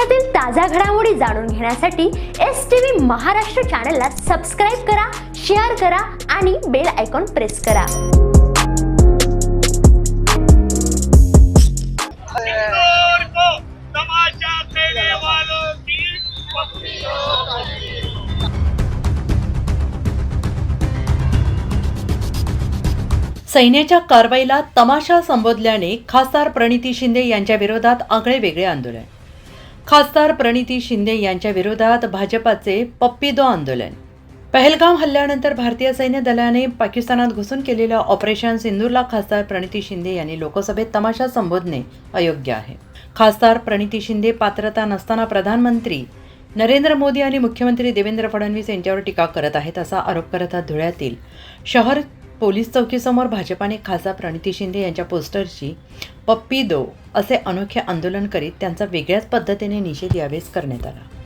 देशातील ताज्या घडामोडी जाणून घेण्यासाठी एस टी व्ही महाराष्ट्र चॅनलला सबस्क्राईब करा शेअर करा आणि बेल आयकॉन प्रेस करा. सैन्याच्या कारवाईला तमाशा संबोधल्याने खासदार प्रणिती शिंदे यांच्या विरोधात आगळे वेगळे आंदोलन. खासदार प्रणिती शिंदे यांच्या विरोधात भाजपाचे पप्पीदो आंदोलन. पहलगाम हल्ल्यानंतर भारतीय सैन्य दलाने पाकिस्तानात घुसून केलेल्या ऑपरेशन सिंधूरला खासदार प्रणिती शिंदे यांनी लोकसभेत तमाशा संबोधणे अयोग्य आहे. खासदार प्रणिती शिंदे पात्रता नसताना प्रधानमंत्री नरेंद्र मोदी आणि मुख्यमंत्री देवेंद्र फडणवीस यांच्यावर टीका करत आहेत असा आरोप करत धुळ्यातील शहर पोलीस चौकीसमोर भाजपाने खासदार प्रणिती शिंदे यांच्या पोस्टरची पप्पी दो असे अनोखे आंदोलन करीत त्यांचा वेगळ्याच पद्धतीने निषेध यावेळेस करण्यात आला.